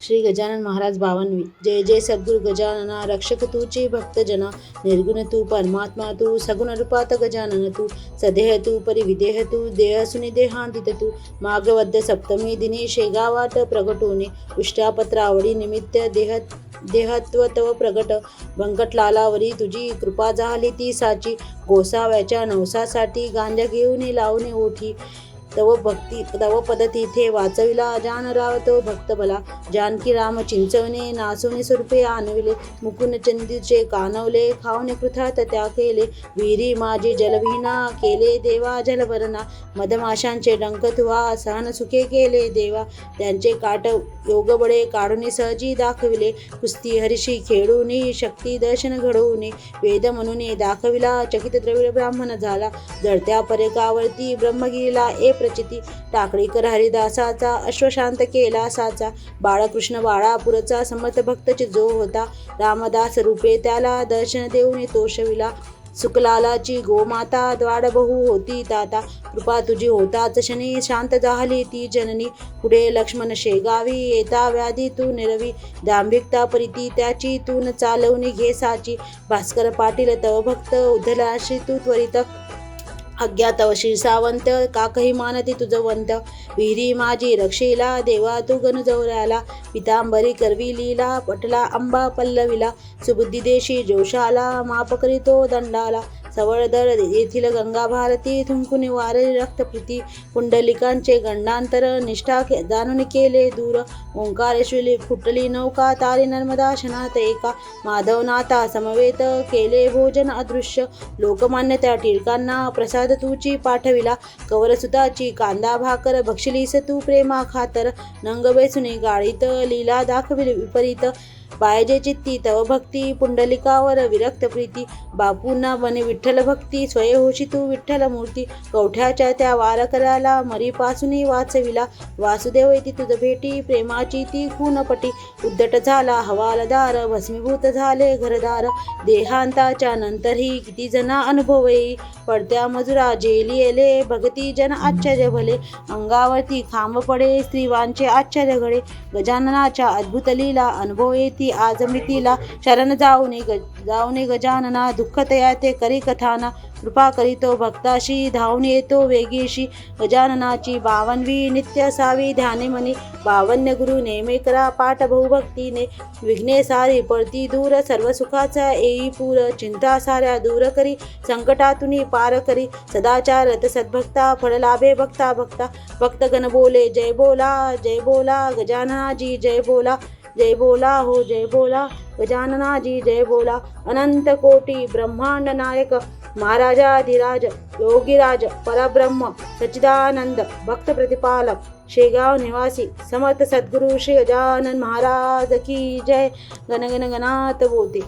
श्री गजानन महाराज बावनवी. जय जय सद्गुरु गजानना रक्षक तूचे भक्तजना निर्गुण तू परमात्मा तू सगुण रूपात गजानन तू. सदेह तू परिविदेह तू देह सुनी देहांतित तू. मागवद्य सप्तमी दिनी शेगावात प्रगटोने. उष्टापत्रावळी निमित्त देह देहत्व तव प्रगट. व्यंकटलालावरी तुझी कृपा झाली ती साची. गोसाव्याच्या नवसासाठी गांजा घेऊन लावणे ओठी. तव भक्ती तव पदती इथे वाचविला जानराव तो भक्त भला जानकी राम चिंचवणे नाचवणे स्वरूपे आणविले मुकुन चंदीचे कानवले खावणे कृथात त्या केले। विहिरी माझी जलविना केले देवा जलभरणा मधमाशांचे डंक तुवा सहन सुखे केले देवा। त्यांचे काट योगबळे काढून सहजी दाखविले। कुस्ती हरिशी खेळूनी शक्ती दर्शन घडवून। वेद म्हणून दाखविला चकित द्रविड ब्राह्मण झाला। जळत्या परेकावरती ब्रह्मगिरीला ए प्रचिती. टाकळीकर हरिदासाचा अश्वशांत केला साचा बाळकृष्ण बाळापूरचा समर्थ भक्तची जो होता. रामदास रूपे त्याला दर्शन देऊन तोषविला सुकलालाची गोमाता द्वाडबहू होती ताता कृपा तुझी होताच शनी शांत झाली ती जननी. पुढे लक्ष्मण शेगावी येता व्याधी तू निरवी. दांभिकता परिती त्याची तून चालवणी घे साची. भास्कर पाटील तव भक्त उद्धलाशी तू त्वरित. अज्ञात शिरसावंत काकही मानती तुझं वंत. विहिरी माझी रक्षेला देवा तू गणजवऱ्याला पितांबरी करवी लीला पटला अंबा पल्लवीला. सुबुद्धी देशी जोशाला माप करीतो दंडाला. सवळदर येथील गंगा भारती वारे रक्तप्रीती पुंडलिकांचे गंडांतर निष्ठा के- जाणून केले दूर. ओंकारेश्वरी फुटली नौका तारी नर्मदा शनात एका. माधवनाथा समवेत केले भोजन अदृश्य. लोकमान्य त्या टिळकांना प्रसाद तूची पाठविला. कवरसुताची कांदा भाकर भक्षलीस तू प्रेमा खातर. नंग बेसुनी गाळीत लीला दाखविली विपरीत. पाहिजे चित्ती तव भक्ती पुंडलिकावर विरक्त प्रीती बापूंना बने विठ्ठल भक्ती स्वयंहोशी तू विठ्ठल मूर्ती कवठ्याच्या त्या वारकराला मरीपासूनही वाचविला. वासुदेव येती तुझ भेटी प्रेमाची ती खूनपटी. उद्धट झाला हवालदार भस्मीभूत झाले घरदार. देहांताच्या नंतरही किती जना अनुभवई पडत्या मजुरा जेली येले भगती जन आश्चर्य भले. अंगावरती खांब पडे स्त्रीवांचे आश्चर्य घडे. गजाननाच्या अद्भुत लीला अनुभव येती. ती आजमृतीला शरण जाऊने ग जाऊने गजानना दुःखतया ते करी कथाना कृपा करीतो भक्ताशी धावून येतो वेगीशी. गजाननाची बावनवी नित्य सावी ध्याने मनी बावन्य गुरु नेमे करा पाठ बहुभक्तीने. विघ्ने सारी पळती दूर सर्व सुखाचा येई पूर चिंता साऱ्या दूर करी संकटातून पार करी. सदाचार सद्भक्ता फळ लाभे भक्ता भक्ता. भक्तगण बोले जय बोला जय बोला गजाननाजी जय बोला. जय बोला हो जय बोला गजाननाजी जय बोला अनंत कोटी ब्रह्मांड नायक महाराजाधिराज योगीराज परब्रह्म सच्चिदानंद भक्त प्रतिपालक शेगाव निवासी समर्थ सद्गुरु श्री गजानन महाराज की जय. गण गण गणात बोधे